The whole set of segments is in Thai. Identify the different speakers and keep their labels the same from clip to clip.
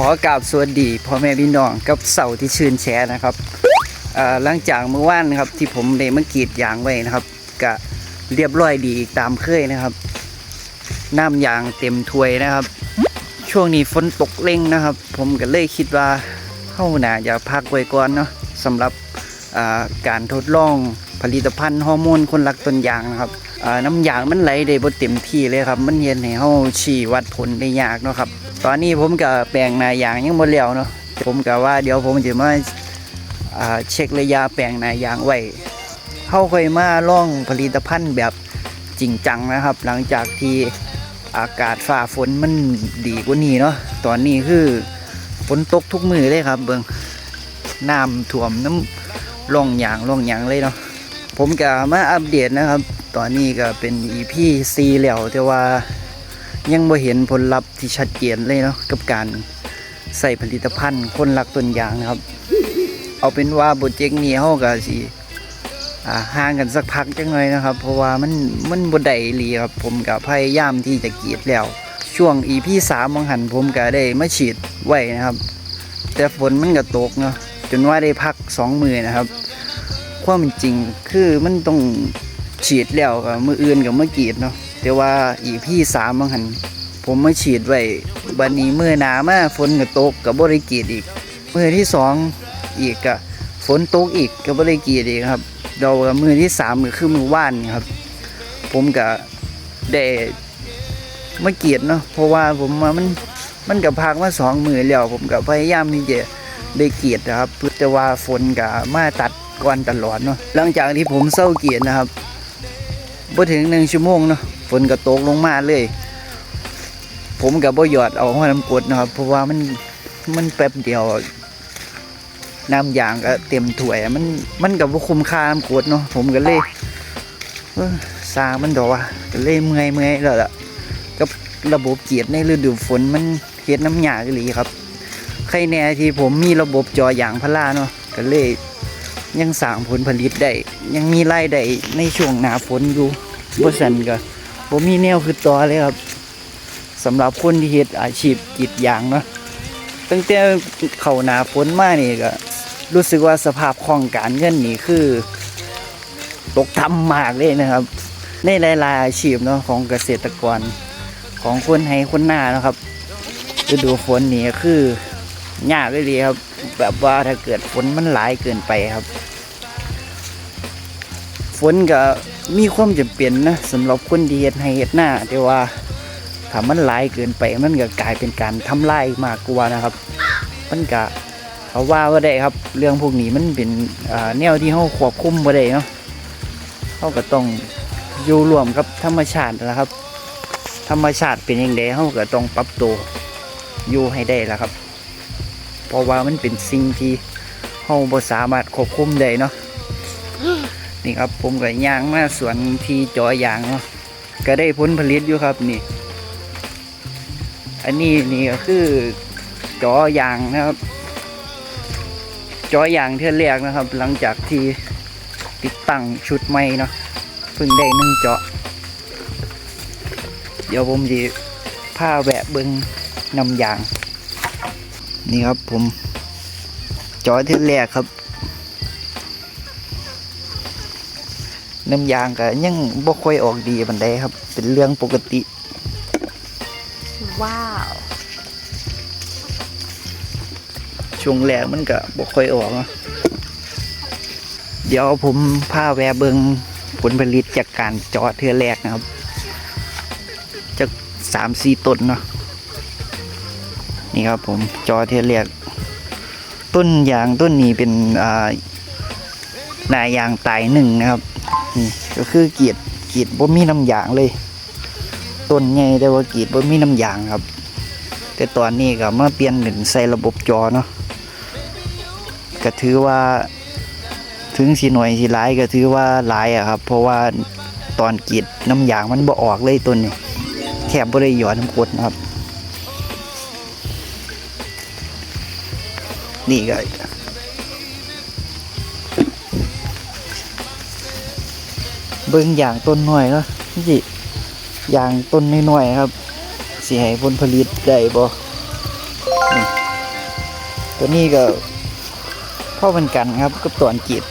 Speaker 1: ขอกราบสวัสดีพ่อแม่พี่น้องกับเสาที่ชื่นแชร์นะครับหลังจากเมื่อวานนะครับที่ผมได้มากรีดยางไว้นะครับก็เรียบร้อยดีตามเคยนะครับ น้ำยางเต็มถ้วยนะครับ ช่วงนี้ฝนตกเร่งนะครับ ผมก็เลยคิดว่าเข้าหนาจะพักไว้ก่อนเนาะสำหรับการทดลองผลิตภัณฑ์ฮอร์โมนคนรักต้นยางนะครับน้ำยางมันไหลได้บ่เต็มที่เลยครับ มันเห็นให้เฮาชี้วัดผลได้ยากเนาะครับ ตอนนี้ผมกับแปลงนายางยังบ่แล้วเนาะผมก็ว่าเดี๋ยวผมจะมาเช็คระยะแปลงนายางไว้เฮาค่อยมาล่องผลิตภัณฑ์แบบจริงจังนะครับ หลังจากที่อากาศฟ้าฝนมันดีกว่านี้เนาะตอนนี้คือฝนตกทุกมือเลยครับ เบิงน้ำท่วมน้ำร่องยางร่องยางเลยเนาะผมก็มาอัปเดตนะครับ ตอนนี้ก็เป็น EP 4แล้วแต่ว่า ยังบ่เห็นผลลัพธ์ที่ชัดเจนเลยเนาะกับการใส่ผลิตภัณฑ์คนรักต้นยางนะครับ เอาเป็นว่าโปรเจกต์นี้เฮาก็สิอ่าห่างกันสักพักจังหน่อยนะครับ เพราะว่ามันมันบ่ได้ลีครับผมก็พยายามที่จะกรีดแล้ว ช่วง EP 3บางหันผมก็ได้มาฉีดไว้นะครับ แต่ฝนมันก็ตกเนาะจนว่าได้พักสองมือนะครับความจริงคือมันต้องฉีดแล้วกับมืออื่นกับเมื่อกรีดเนาะ แต่ว่าอีพี่สามบางหันผมมาฉีดไว้บันนี้มือหนามาฝนก็ตกกับบริกีดอีกมือที่สองอีกกะฝนตกอีกกับบริกีดอีกครับเรากับมือที่สามก็คือมือว่านครับ ผมก็ได้มากรีดเนาะเพราะว่าผมมามันมันกับพักมาสองมือแล้วผมก็พยายามที่จะได้เกรีดนะครับเพื่อแต่ว่าฝนกับมาตัดก่อนตลอดเนาะหลังจากที่ผมเศร้าเกรีดนะครับบ่ถึงหนึ่งชั่วโมงเนาะ ฝนก็ตกลงมาเลย ผมกับบ่หยอดเอาห้อน้ำกดนะครับ เพราะว่ามันมันแป๊บเดียวน้ำยางก็เต็มถ้วยมันมันกับบ่คุ้มค่าน้ำกดเนาะผมก็เลยสร้างมันดอกว่าก็เลยเมื่อยเมื่อยแล้วล่ะกับระบบเกียรในฤดูฝนมันเฮ็ดน้ำยากอีหลีครับ ใครแน่ที่ผมมีระบบจอยางพาราเนาะก็เลยยังสร้างผลผลิตได้ยังมีรายได้ในช่วงหน้าฝนอยู่บ่ซันก็ บ่มีแนวคือต่อเลยครับสำหรับคนที่เฮ็ดอาชีพกรีดยางเนาะตั้งแต่เข้าหนาฝนมานี่ก็รู้สึกว่าสภาพคล่องการเงินนี่คือ ตกต่ำมากเลยนะครับ ในหลายๆอาชีพเนาะของเกษตรกรของคนให้คนหน้าเนาะครับฤดูฝนนี่คือยากเลยดีครับ แบบว่าถ้าเกิดฝนมันหลายเกินไปครับ ฝนก็ มีความจำเป็นนะสำหรับคนที่เฮ็ดให้เฮ็ดหน้าแต่ว่าถ้ามันหลายเกินไปมันก็กลายเป็นการทำลายมากกว่านะครับ มันก็เขาว่าว่าได้ครับ เรื่องพวกนี้มันเป็นแนวที่เฮาควบคุมบ่ได้เนาะเฮาก็ต้องอยู่รวมกับธรรมชาตินะครับ ธรรมชาติเป็นอย่างไดเฮาก็ต้องปรับตัวอยู่ให้ได้และครับ เพราะว่ามันเป็นสิ่งที่เฮาบ่สามารถควบคุมได้เนาะ นี่ครับผมก็ย่างมาสวนที่จอยางเนาะก็ได้ผลผลิตอยู่ครับนี่ อันนี้นี่ก็คือจอยางนะครับจอยางเท่าแรกนะครับ หลังจากที่ติดตั้งชุดใหม่เนาะเพิ่งได้หนึ่งเจาะ เดี๋ยวผมจะพาแวะเบิงนำยาง นี่ครับผมจอที่แรกครับ น้ำยางก็ยังบ่ค่อยออกดีบันไดครับ เป็นเรื่องปกติ
Speaker 2: ว้าว
Speaker 1: ช่วงแรกมันก็บ่ค่อยออกเนาะเดี๋ยวผมพาแวะเบิงผลผลิตจากการเจาะเทือแรกนะครับจากสามสี่ต้นเนาะนี่ครับผมเจอเทือแรกต้นยางต้นนี้เป็นอ่า นายางตายหนึ่งนะครับนี่ก็คือเกียดเกียดบ่มีน้ำยางเลยต้นใหญ่แต่ว่าเกียดบ่มีน้ำยางครับ แต่ตอนนี้ก็มาเปลี่ยนเป็นใส่ระบบจอเนาะก็ถือว่าถึงสีหน่วยสีร้ายก็ถือว่าหลายอะครับ เพราะว่าตอนกีดน้ำยางมันบ่ออกเลยต้นนี้แทบบ่ได้หยอดน้ำกดนะครับ นี่ก็ เบิ่งอย่างต้นหน่อยเนาะนี่อย่างต้นน้อยๆครับสิให้ผลผลิตได้บ่ตัวนี้ก็พ่อเป็นกันครับกับตัวอังกฤษ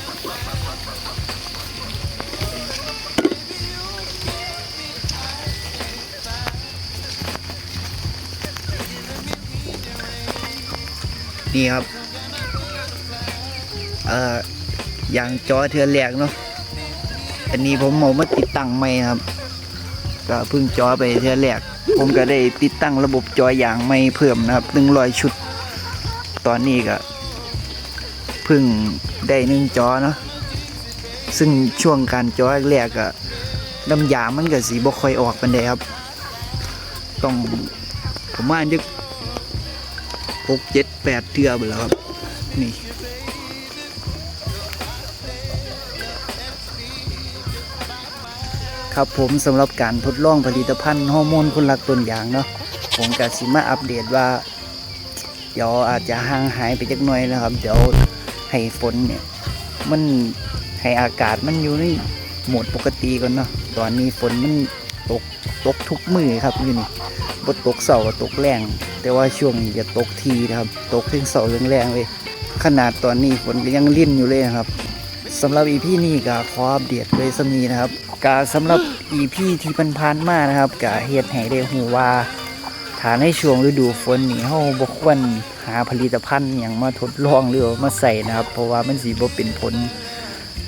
Speaker 1: นี่ครับ เอ่ออย่างจอเทือนแรกเนาะ อันนี้ผมเอามาติดตั้งใหม่ครับ ก็เพิ่งจอไปเทือนแรก ผมก็ได้ติดตั้งระบบจออย่างใหม่เพิ่มนะครับหนึ่งร้อยชุด ตอนนี้ก็เพิ่งได้หนึ่งจอเนาะซึ่งช่วงการจอแรกๆก็น้ำยามันก็สีบ่ค่อยออกกันเลยครับ ต้องผมว่าจะหกเจ็ดแปดเทือไปแล้วครับ นี่ ครับผมสำหรับการทดลองผลิตภัณฑ์ฮอร์โมนคนรักต้นยางเนาะผมก็สิมาอัปเดตว่า เดี๋ยวอาจจะห่างหายไปจักหน่อยนะครับ เดี๋ยวให้ฝนเนี่ย มันให้อากาศมันอยู่ในโหมดปกติก่อนเนาะตอนนี้ฝนมันตกตกทุกมือครับอยู่นี่บตกเสาร์ตกแรง แต่ว่าช่วงนี้จะตกทีนะครับ ตกถึงเสาร์แรงเลยขนาดตอนนี้ฝนก็ยังลิ่นอยู่เลยครับสำหรับอีพี่นี้ก็ขออัปเดตเลยสมีนะครับ กาสำหรับอีพีที่พันพานๆมากนะครับกาเฮ็ดให้ได้หูว่าถ้าในช่วงฤดูฝนนี่เฮาบ่ควรหาผลิตภัณฑ์หยังมาทดลองหรือมาใส่นะครับ เพราะว่ามันสิบ่เป็นผล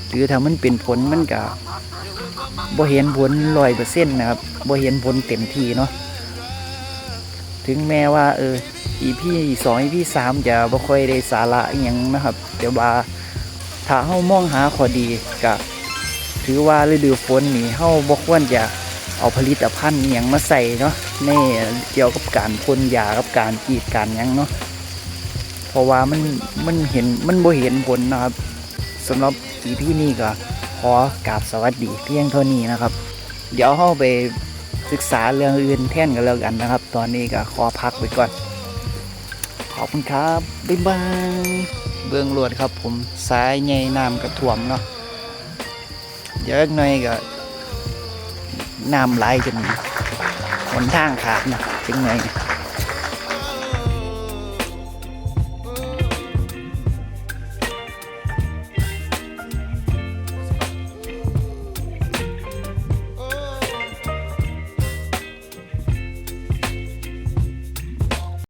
Speaker 1: หรือถ้ามันเป็นผลมันก็บ่เห็นผล100%นะครับบ่เห็นผลเต็มที่เนาะถึงแม้ว่าเออ EP 2 EP 3จะบ่ค่อยได้สาระอหยังนะครับแต่ว่าถ้าเฮามองหาข้อดีก็ ถือว่าฤดูฝนนี่เฮาบ่ควรจะเอาผลิตภัณฑ์อหยังมาใส่เนาะในเกี่ยวกับการพ่นยากับการกีดการยังเนาะเพราะว่ามันมันเห็นมันบ่เห็นผลนะครับสำหรับอีพี่นี้ก็ขอกราบสวัสดีเพียงเท่านี้นะครับ เดี๋ยวเฮาไปศึกษาเรื่องอื่นแทนกันแล้วกันนะครับ ตอนนี้ก็ขอพักไปก่อน ขอบคุณครับ บ๊ายบาย เบื้องลวดครับผม สายใหญ่น้ำกระถ่วมเนาะ เดี๋ยวอีกหน่อยก็น้ำไหลจนหนทางขาดนะจึงหน่อย